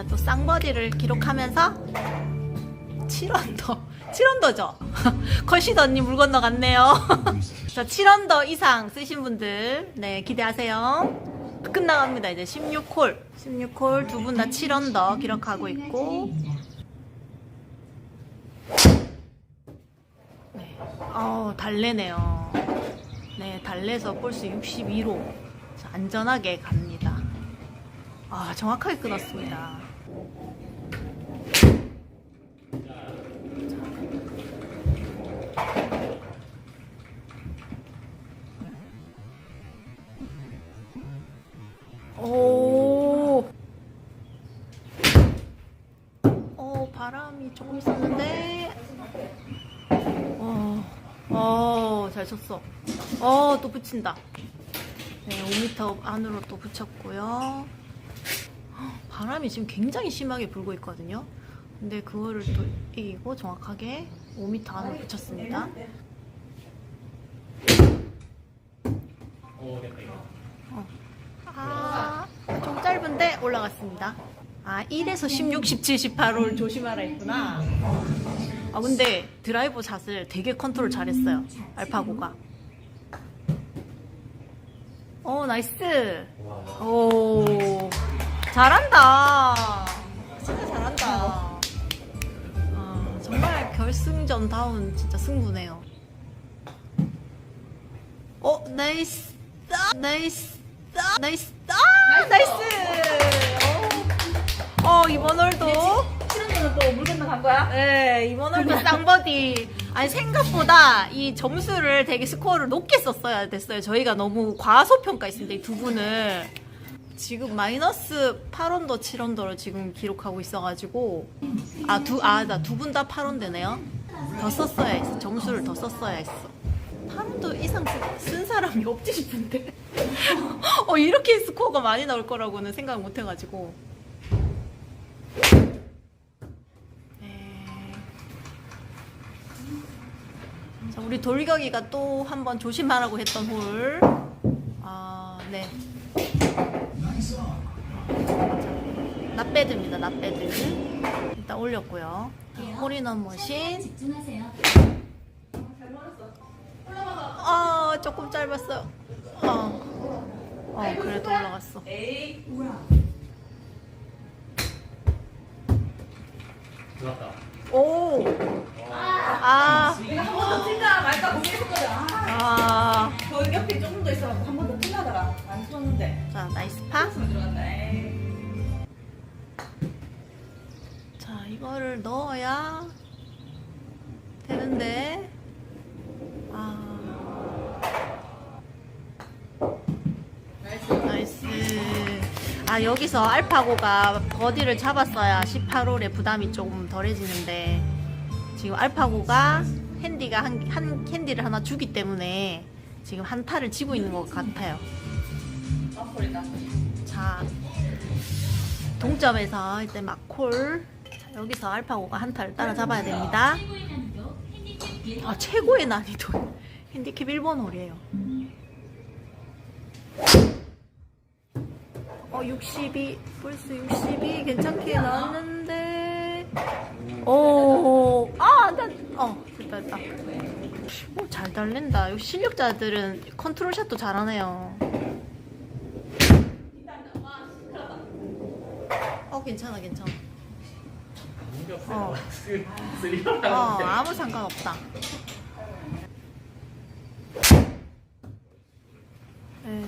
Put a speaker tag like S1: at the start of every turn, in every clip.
S1: 자, 또 쌍버디를 기록하면서 7언더. 7언더죠? 컷시더 언니 물 건너갔네요. 자, 7언더 이상 쓰신 분들, 네, 기대하세요. 끝나갑니다. 이제 16홀. 16홀 두 분 다 7언더 기록하고 있고. 네. 어, 달래네요. 네, 달래서 볼수 62로 안전하게 갑니다. 아, 정확하게 끊었습니다. 오. 어, 바람이 조금 있었는데. 어, 어, 잘 쳤어. 어, 또 붙인다. 네, 5m 안으로 또 붙였고요. 헉, 바람이 지금 굉장히 심하게 불고 있거든요. 근데 그거를 또 이기고 정확하게 5m 안으로 붙였습니다. 어. 아, 좀 짧은데 올라갔습니다. 아, 1에서 16, 17, 18홀 조심하라 했구나. 아, 근데 드라이버 샷을 되게 컨트롤 잘했어요. 알파고가. 오, 나이스. 오, 잘한다. 진짜 잘한다. 아, 정말 결승전다운 진짜 승부네요. 어, 나이스. 나이스. 나이스. 아, 나이스. 어, 어 이번 홀도.
S2: 치는데는 또 물 건너간 거야?
S1: 네, 이번 홀도 쌍버디. 아니, 생각보다 이 점수를 되게 스코어를 높게 썼어야 됐어요. 저희가 너무 과소평가했습니다, 이 두 분을. 지금 마이너스 8원더, 7원더를 지금 기록하고 있어가지고. 아, 두, 아, 나 두 분 다 8원대네요. 더 썼어야 했어. 점수를 더 썼어야 했어. 8원더 이상 쓴, 쓴 사람이 없지 싶은데. 어, 이렇게 스코어가 많이 나올 거라고는 생각 못 해가지고. 네. 자, 우리 돌격이가 또 한번 조심하라고 했던 홀. 아, 네. 납배드입니다, 납배드. 일단 올렸고요. 홀인원 머신. 아, 조금 짧았어요. 어, 어 그래도 올라갔어.
S2: 에이
S3: 들어갔다.
S1: 오! 아,
S2: 내가 한 번더 칠까 말까 고민했었거든 아,
S1: 아.
S2: 저 옆에 조금 더 있어갖고 한 번더 칠라다가 안 쳤는데
S1: 자, 나이스 파.
S2: pass으로 들어간다 에이.
S1: 자, 이거를 넣어야 되는데. 아,
S2: 나이스
S1: 나이스. 아, 여기서 알파고가 버디를 잡았어야 18홀의 부담이 조금 덜해지는데, 지금 알파고가 핸디가 한, 한 핸디를 하나 주기 때문에 지금 한 타를 지고 있는 것 같아요. 자, 동점에서 이제 막콜. 자, 여기서 알파고가 한 타를 따라잡아야 됩니다. 아, 최고의 난이도. 핸디캡 1번 홀이에요. 어, 62, 벌써 62 괜찮게 나왔는데. 오, 아, 안 돼. 어, 됐다, 됐다. 오, 잘 달린다. 역시 실력자들은 컨트롤 샷도 잘하네요. 어, 괜찮아, 괜찮아. 어. 어, 아무 상관없다. 에...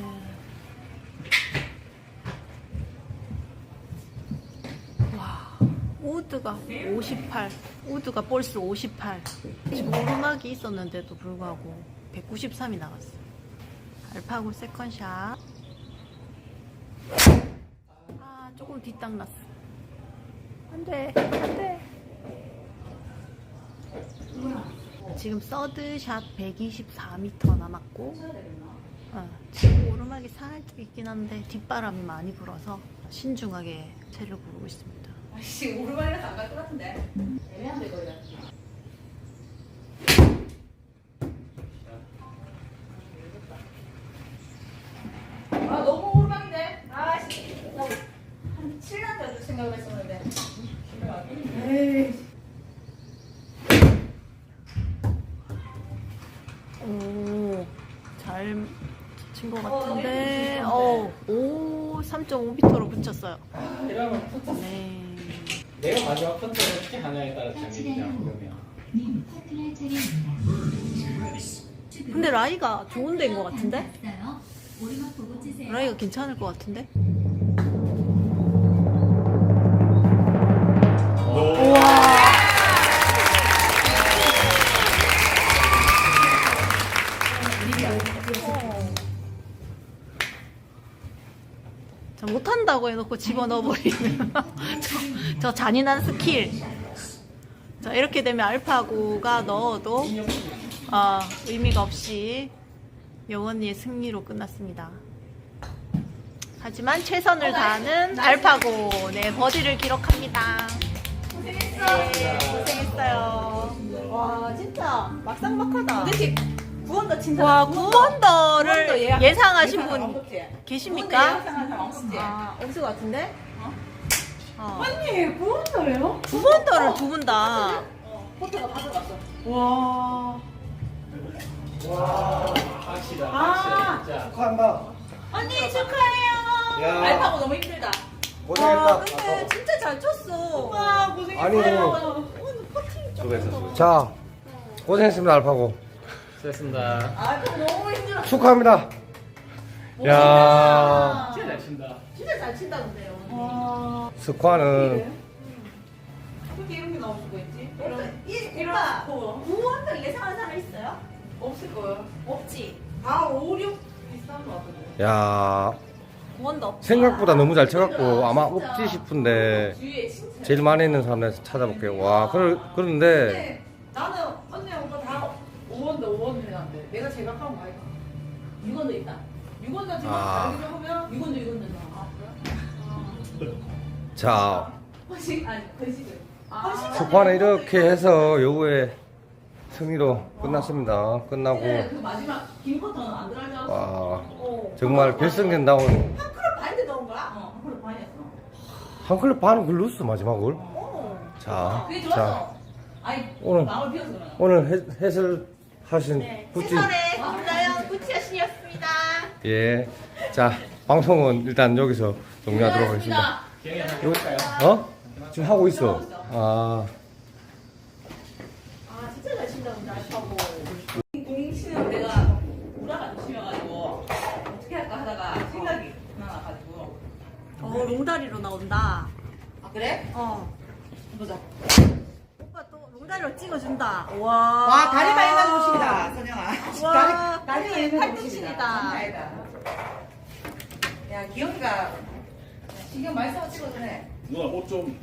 S1: 와, 우드가 58, 우드가 볼스 58. 지금 오르막이 있었는데도 불구하고 193이 나갔어. 알파고 세컨샷. 아, 조금 뒷땅 났어. 안 돼, 안 돼. 지금 서드샷 124m 남았고 어, 지금 오르막이 살짝 있긴 한데 뒷바람이 많이 불어서 신중하게 채를 구르고 있습니다.
S2: 아씨 오르막이라서 안 갈 것 같은데. 애매한데 거기가. 아 너무 오르막인데. 아씨 한 7년 전도 생각을 했었는데.
S1: 오, 잘 친것 어, 같은데. 네, 네, 네. 어, 오, 3.5m로 붙였어요.
S3: 아, 이러면 붙였어.
S1: 네.
S3: 내가 마지막 포터를 어떻게 하냐에 따라 장면이냐 그러면
S4: 님 파트너 차례입니다.
S1: 근데 라이가 좋은 데인 것 같은데?
S4: 왔어요. 오르막 보고 치세요.
S1: 라이가 괜찮을 것 같은데? 자, 못한다고 해놓고 집어넣어버리는 저, 저 잔인한 스킬. 자, 이렇게 되면 알파고가 넣어도 어, 의미가 없이 영원히의 승리로 끝났습니다. 하지만 최선을 다하는 알파고, 네, 버디를 기록합니다. 고생했어. 고생했어요. 와, 진짜 막상막하다.
S2: 도대체 구원도 친다.
S1: 와, 구원더를
S2: 구원더
S1: 예상하신 분 계십니까?
S2: 예상한 사람 없지?
S1: 아, 없을 것 같은데? 어.
S2: 언니 구원도예요?
S1: 구원더를 두 분 다.
S2: 포트가 가져갔어.
S3: 와 확실하
S2: 아.
S3: 확실해 진짜
S5: 축하한다.
S1: 언니 축하해요.
S5: 야,
S2: 알파고 너무 힘들다.
S5: 고생했다.
S1: 와, 근데 진짜 잘 쳤어.
S2: 와 고생했어요.
S5: 아니,
S1: 오늘 퍼팅 좀.
S5: 자, 고생했습니다, 알파고.
S3: 수고했습니다
S2: 알파고 너무 힘들어.
S5: 축하합니다. 야,
S3: 진짜 잘 친다
S1: 진짜 잘 친다 근데요.
S2: 와.
S5: 스쿼는
S2: 어떻게 이런 게 나올 수가 있지?
S1: 이
S2: 이런
S1: 오빠
S2: 거
S1: 구원더 예상한 사람 있어요?
S2: 없을 거예요.
S1: 없지.
S2: 다 5, 6 비슷한 거 같은데.
S5: 야
S1: 구원더 없지.
S5: 생각보다 너무 잘 쳐갖고 아마 없지 싶은데
S2: 진짜.
S5: 제일 많이 있는 사람에서 찾아볼게요. 와, 그러, 그런데
S2: 근데 나는 언니 오빠 다 5원도 5원 해놨는데 내가 제일 가까운 거 아이가? 6원도 있다. 6원도 지금
S5: 아.
S2: 다르게 하면 6원도 6원도 나. 아 그래?
S5: 자,
S2: 허식 아니 건식을. 아
S5: 스쿼는 이렇게 해서 여우의 승리로 끝났습니다. 끝나고
S2: 근데 그 마지막 긴 커터는 안 들어갈 줄 알았어.
S5: 와
S2: 어.
S5: 정말 결승된다운
S2: 한 클럽 반인데 넣은 거야? 어, 한 클럽 반이었어.
S5: 한 클럽 반은 글루스 마지막을.
S2: 어.
S5: 자,
S2: 그게
S5: 자
S2: 좋았어. 아니
S5: 오늘
S2: 마음을 비워서 그러나.
S5: 오늘 해, 해설 하신
S1: 네.
S5: 구찌
S1: 최선의 김다영 구치여신이었습니다.
S5: 예. 자, 방송은 일단 여기서 종료하도록 하겠습니다.
S3: 해볼 까요?
S5: 어? 지금 하고 있어. 아,
S1: 아 진짜 잘 친다 근데 알파고.
S2: 공치는 내가 우라가 안 치여가지고 어떻게 할까 하다가 생각이 나가지고.
S1: 어 롱다리로 나온다.
S2: 아 그래?
S1: 어.
S2: 보자.
S1: 오빠 또 롱다리로 찍어준다. 와.
S2: 와 다리가 있는 옷이다 선영아.
S1: 와,
S2: 다리, 있는
S1: 팔뚝신이다.
S2: 감사합니다. 야 기영이가 신경 많이 써서 찍어주네.
S6: 누나 옷좀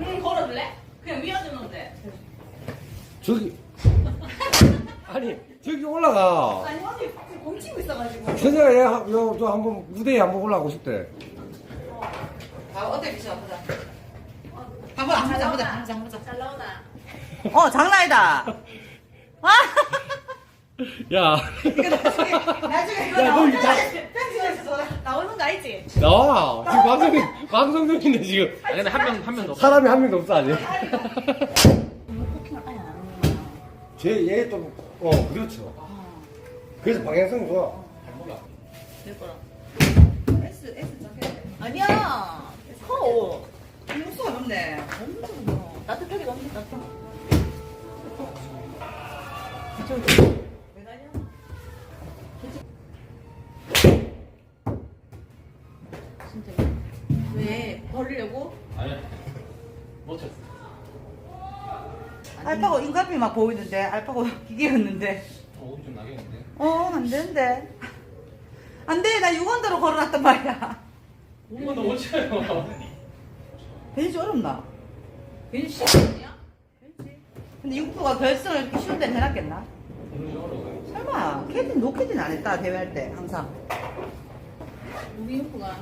S2: 응 걸어줄래? 그냥 앉으면 돼.
S5: 저기. 아니, 저기 올라가.
S2: 아니 언니 공치고 있어가지고.
S5: 선생가 얘, 한- 요, 저 한번 무대에 한번 올라가고 싶대.
S2: 아 어때 미쳐 보자. 한번 안 보자 보자 안 보자 안 보자.
S1: 잘 나오나?
S2: 어 장난이다. 와.
S5: 야.
S2: 이거 나중에 나중에 이거
S5: 야, 너
S2: 나오면
S5: 이거 다-
S1: 알지?
S5: 나와. 지금 방송, 방송 중인데 지금.
S3: 아 근데 한 명 한 명도 없어
S5: 사람이 한 명도 없어, 아직. 쟤, 얘 좀, 어, 그렇죠. 그래서 방향성 좋아.
S2: S S 자켓.
S1: 아니야. 커.
S2: 무수가 높네.
S1: 따뜻하게 너무 따뜻해.
S2: 막 보이는데 알파고 기계였는데.
S3: 어, 오줌 좀 나겠는데
S2: 어, 안 되는데. 안 돼, 나 6원대로 걸어놨단 말이야.
S3: 이거도 못 쳐요
S2: 벤치 어렵나? 벤치 쉬웠냐? 벤치. 근데 6%가 결승을 이렇게 쉬운 데는 해놨겠나? 설마, 캐딘, 노캐딘 안 했다, 대회할 때, 항상.
S1: 우리 육구가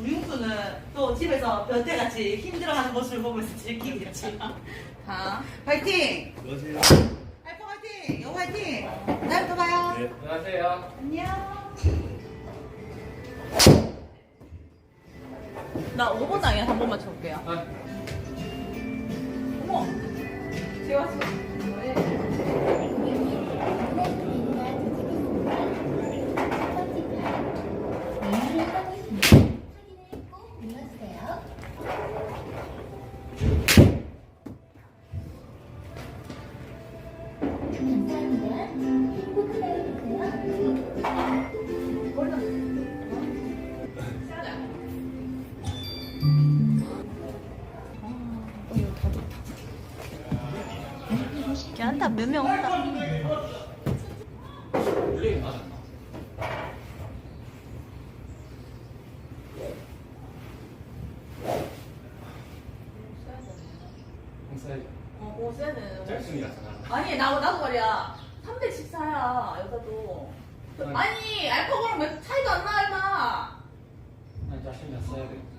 S2: 우리 육수는 또 집에서 변태같이 힘들어하는 모습을 보면서 즐기겠지.
S1: 다.
S2: 화이팅! 알파 화이팅! 여우 화이팅! 다음에 또 봐요.
S6: 네.
S3: 안녕하세요
S2: 안녕.
S1: 나 5번 아이한 번만 쳐볼게요.
S3: 아,
S2: 어머, 재웠어.
S1: 몇명 온다
S2: 어, 옷에는. 아니, 나, 나도 말이야. 3대 14야 여자도. 아니. 알코올은 몇 차이도 안 나, 임마.
S3: 난 자신이 써야 돼.